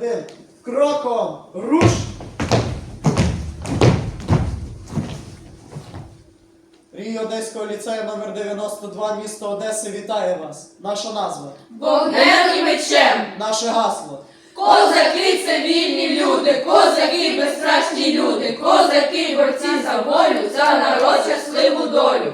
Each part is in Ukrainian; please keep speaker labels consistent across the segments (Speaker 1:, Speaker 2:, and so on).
Speaker 1: один. Кроком! Руш! Рій Одеського ліцею номер 92 місто Одеси вітає вас. Наша назва,
Speaker 2: Вогнем і мечем.
Speaker 1: наше гасло.
Speaker 2: Козаки це вільні люди, козаки безстрашні люди, козаки борці за волю, за народ щасливу долю.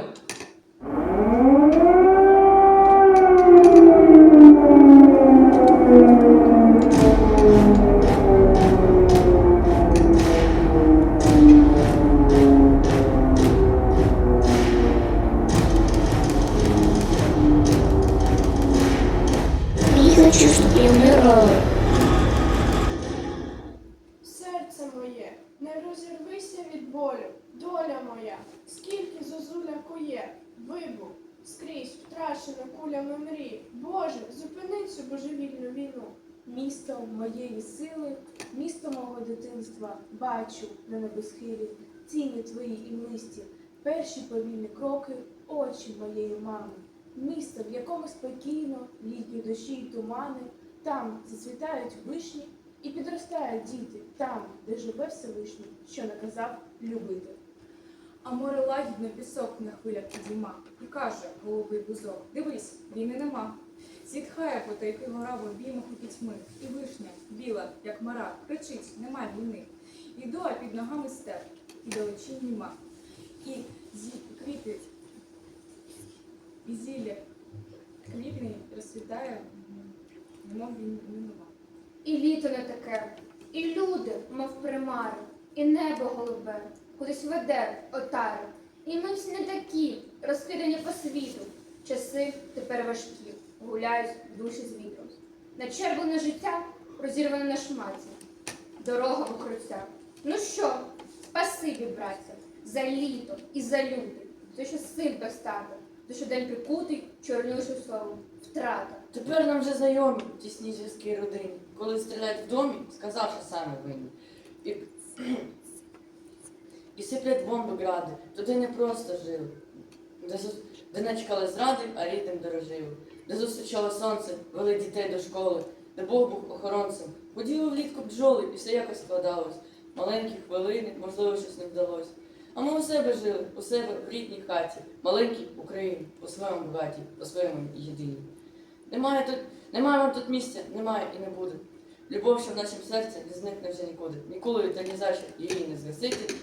Speaker 3: Не хочу, чтобы я умирала.
Speaker 4: Серце моє, не розірвися від болю, доля моя, скільки зозуля кує, вибух, скрізь втрачена кулями мрій. Боже, зупини цю божевільну війну.
Speaker 5: Місто моєї сили, місто мого дитинства, бачу на небосхилі, тіні твої і мисті, перші повільні кроки, очі моєї мами. Місто, в якому спокійно, літні дощі й тумани, там зацвітають вишні і підростають діти, там, де живе Всевишній, що наказав любити.
Speaker 6: А море лагідно пісок на хвилях підійма і каже голубий бузок: Дивись, війни нема. Зітхає потайки гора в обіймах у пітьми, і вишня, біла, як мара, кричить, нема війни. Іду, під ногами степ, і далечінь німа. І розцвітає, немов він нема.
Speaker 7: І літо не таке, і люди, мов примари, і небо голубе, кудись веде отари. І ми всі не такі, розкидані по світу. Часи тепер важкі, гуляють душі з вітром. На червоне життя розірване на шматі, дорога в укриття. Ну що, спасибі, браття, за літо і за люди, за що сил достаток, за що день прикутий чорнішим словом втрата.
Speaker 8: Тепер нам вже знайомі тісні зв'язки родини. Коли стріляють в домі, сказав, що саме винні. І, і сиплять бомби гради, туди не просто жили. Де, де не чекали зради, а рідним дорожили. Де зустрічало сонце, вели дітей до школи, де Бог був охоронцем. Ходіли влітку бджоли, і все якось складалось. Маленькі хвилини, можливо, щось не вдалося. У себе жили, у себе в рідній хаті, маленькій Україні, по своєму багатій, по своєму єдиній. Немає тут, немає вам тут місця, немає і не буде. Любов, що в нашому серці не зникне вже нікуди. Ніколи та ні за що її не згасити.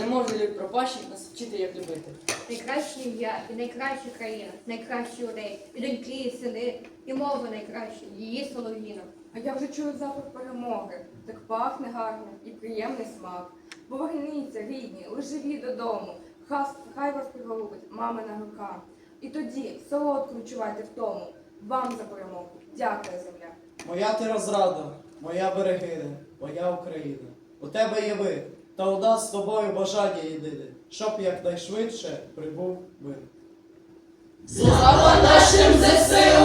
Speaker 8: Не може люди пропащі нас вчити, як любити.
Speaker 9: Найкраще ім'я і найкраща країна, найкращі людей, і доньки, і сини, і мова найкраща, її солов'їна.
Speaker 6: А я вже чую запах перемоги. Так пахне гарно і приємний смак. Бо Поверніться, рідні, леживі додому. Хай вас приголубить мамина рука. І тоді солодко відчувайте в тому. Вам за перемогу. Дякую, земля.
Speaker 1: Моя ти розрада, моя берегиня, моя Україна. У тебе є ви, та у нас з тобою бажання єдине, щоб якнайшвидше прибув мир.
Speaker 2: Слава нашим ЗСУ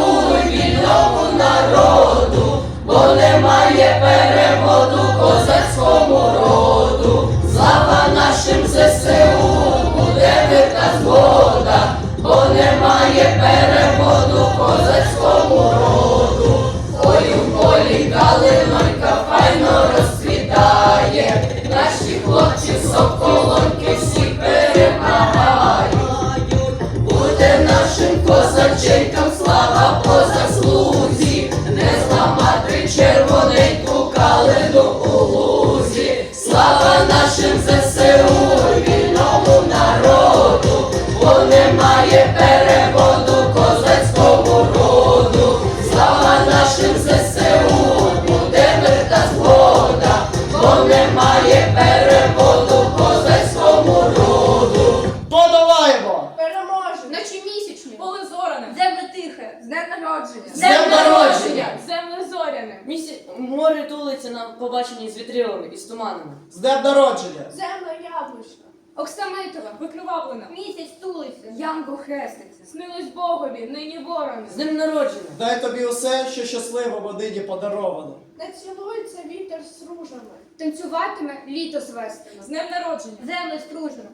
Speaker 7: Наче місячні.
Speaker 2: Поле зоране,
Speaker 9: Земле тихе,
Speaker 6: З днем народження!
Speaker 1: З днем народження!
Speaker 2: земле зоряне.
Speaker 8: Місі... Море тулиться на побаченні з вітрилами і з туманами.
Speaker 1: З днем народження!
Speaker 4: Земля яблучна!
Speaker 7: Оксамитова.
Speaker 2: Викривавлена.
Speaker 9: місяць тулиться.
Speaker 6: Янго хреститься.
Speaker 2: Снилось Богові, нині ворони.
Speaker 8: З ним народження!
Speaker 1: Дай тобі усе, що щасливо водині подаровано.
Speaker 4: Не цілується вітер з ружами.
Speaker 7: Танцюватиме літо звестиме.
Speaker 2: З днем народження.
Speaker 9: Земле стружено.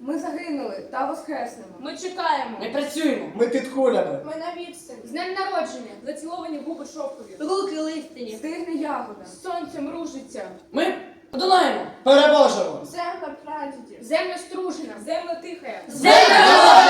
Speaker 10: Ми загинули та воскреснемо.
Speaker 6: Ми чекаємо.
Speaker 2: Ми працюємо.
Speaker 1: Ми під кулями.
Speaker 4: Ми на відстані.
Speaker 7: З днем народження!
Speaker 6: Заціловані губи шовкові.
Speaker 9: Руки листяні.
Speaker 10: Стигне ягода.
Speaker 6: Сонцем ружиться.
Speaker 2: Ми подолаємо.
Speaker 1: Переможемо!
Speaker 4: Земля прадідів.
Speaker 7: Земля стружена!
Speaker 6: Земля тихая.
Speaker 2: Земля!